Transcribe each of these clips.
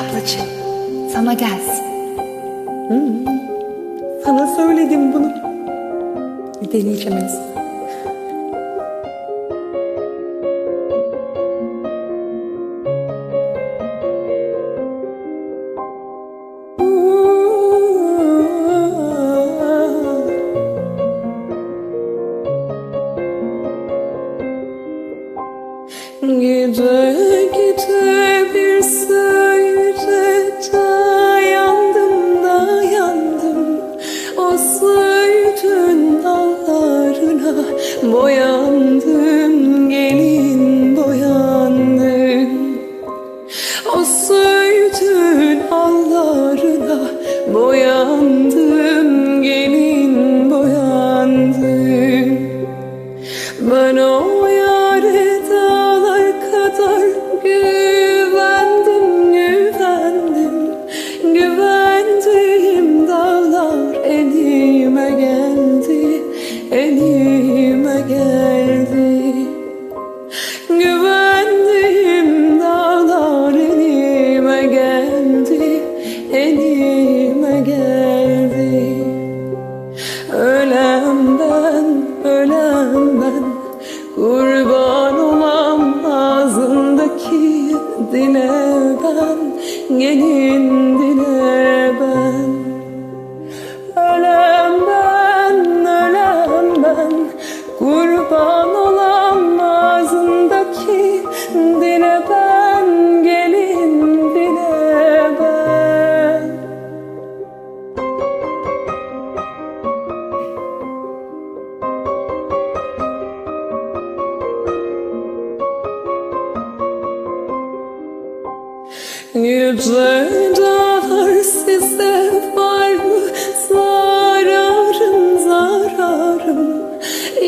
ablacığım sana gelsin. Sana söyledim bunu. Deneyeceğim en. Gide gide boyandım dile ben Gelin dile Yüce dağlar size var mı? Zararım zararım.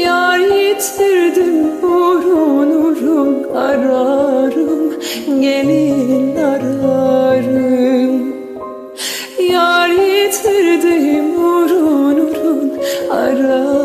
Yar yitirdim urun ararım Gelin ararım. Yar yitirdim urun ararım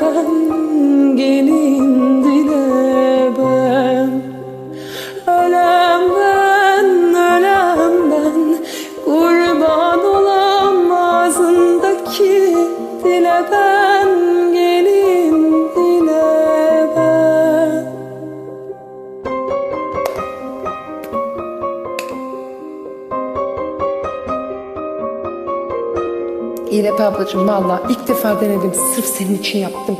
ben Gelin dile ben. Ölem ben, ölem ben Kurban olam ağzındaki dile ben İrep ablacığım valla ilk defa denedim. Sırf senin için yaptım.